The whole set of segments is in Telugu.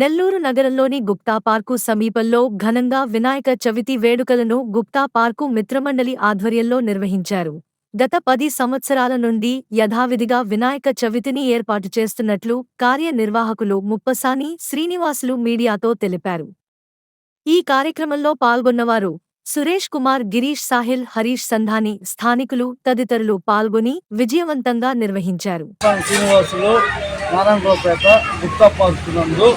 నెల్లూరు నగరంలోని గుప్తా పార్కు సమీపంలో ఘనంగా వినాయక చవితి వేడుకలను గుప్తా పార్కు మిత్రమండలి ఆధ్వర్యంలో నిర్వహించారు. గత పది సంవత్సరాల నుండి యథావిధిగా వినాయక చవితిని ఏర్పాటు చేస్తున్నట్లు కార్యనిర్వాహకులు ముప్పసాని శ్రీనివాసులు మీడియాతో తెలిపారు. ఈ కార్యక్రమంలో పాల్గొన్నవారు సురేష్ కుమార్ గిరీష్ సాహిల్ హరీష్ సంధాని స్థానికులు తదితరులు పాల్గొని విజయవంతంగా నిర్వహించారు. శ్రీనివాసులు నారాయణరావుపేట గుప్తా పార్కు నందు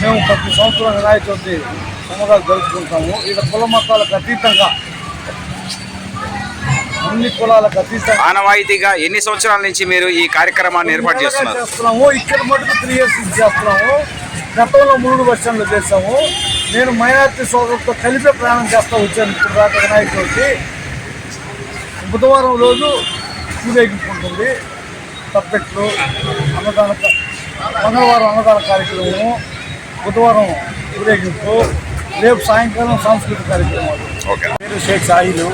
మేము ప్రతి సంవత్సరం వినాయక చవితి జరుపుకుంటాము. ఇక్కడ కుల మతాలకు అతీతంగా అన్ని కులాలకు అతీతంగా ఆనవాయితీగా ఎన్ని సంవత్సరాల నుంచి మీరు ఈ కార్యక్రమాన్ని ఏర్పాటు చేస్తున్నారు? చేస్తున్నాము. ఇక్కడ మటుకు త్రీ ఇయర్స్ నుంచి చేస్తున్నాము. గతంలో మూడు వర్షంలో చేస్తాము నేను మైనార్టీ సోదరులతో కలిపే ప్రయాణం చేస్తూ వచ్చాను ఇప్పుడు దాకా వినాయక చవితి బుధవారం రోజు ఊరేగింపుంటుంది తప్పెట్లు అన్నదాన మంగళవారం అన్నదాన కార్యక్రమము. బుధవారం ఊరేగింపు రేపు సాయంకాలం సాంస్కృతిక కార్యక్రమాలు పేరు షేక్ సాహిలు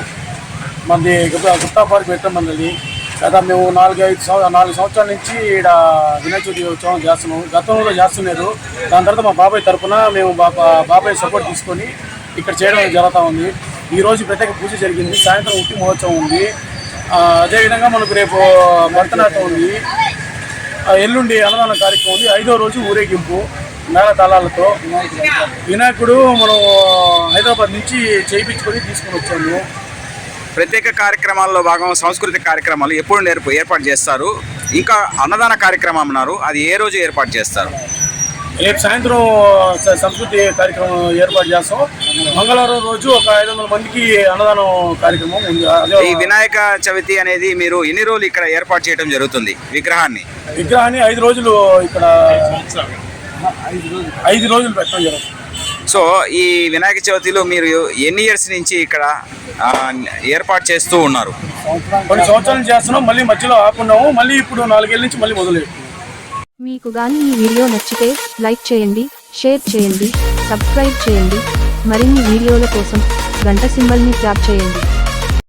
మంది గుప్తా పార్క్ పెట్టమంది గత మేము నాలుగైదు సంవ నాలుగు సంవత్సరాల నుంచి ఇక్కడ వినాయక చవితి ఉత్సవం చేస్తున్నాం. గతంలో చేస్తున్నారు. దాని తర్వాత మా బాబాయ్ తరపున మేము బాబా బాబాయ్ సపోర్ట్ తీసుకొని ఇక్కడ చేయడం జరుగుతూ ఉంది. ఈ రోజు ప్రత్యేక పూజ జరిగింది. సాయంత్రం ఉట్టి మహోత్సవం ఉంది. అదేవిధంగా మనకు రేపు భరతనాట్యం ఉంది. ఎల్లుండి అన్నదాన కార్యక్రమం ఉంది. ఐదో రోజు ఊరేగింపు. మేళ తాళాలతో వినాయకుడు మనం హైదరాబాద్ నుంచి చేయించుకొని తీసుకొని వచ్చాము. ప్రత్యేక కార్యక్రమాల్లో భాగం సాంస్కృతిక కార్యక్రమాలు ఎప్పుడు నేర్పు ఏర్పాటు చేస్తారు? ఇంకా అన్నదాన కార్యక్రమం అన్నారు. అది ఏ రోజు ఏర్పాటు చేస్తారు? రేపు సాయంత్రం సంస్కృతి కార్యక్రమం ఏర్పాటు చేస్తాం. మంగళవారం రోజు ఒక ఐదు వందల మందికి అన్నదానం కార్యక్రమం ఉంది. అదే ఈ వినాయక చవితి అనేది మీరు ఎన్ని రోజులు ఇక్కడ ఏర్పాటు చేయడం జరుగుతుంది విగ్రహాన్ని? విగ్రహాన్ని ఐదు రోజులు ఇక్కడ ఐదు రోజులు పెట్టడం జరుగుతుంది. సో ఈ వినాయక చవితిలో మీరు ఎన్ని ఇయర్స్ నుంచి ఇక్కడ ఏర్పాటు చేస్తూ ఉన్నారు? కొన్ని సంవత్సరాలు చేస్తున్నాం మళ్ళీ మధ్యలో ఆపున్నాము మళ్ళీ ఇప్పుడు నాలుగేళ్ళ నుంచి మళ్ళీ మొదలు మీకు గాని ఈ వీడియో నచ్చితే లైక్ చేయండి షేర్ చేయండి సబ్స్క్రైబ్ చేయండి మరిన్ని వీడియోల కోసం గంట సింబల్ని ట్యాప్ చేయండి.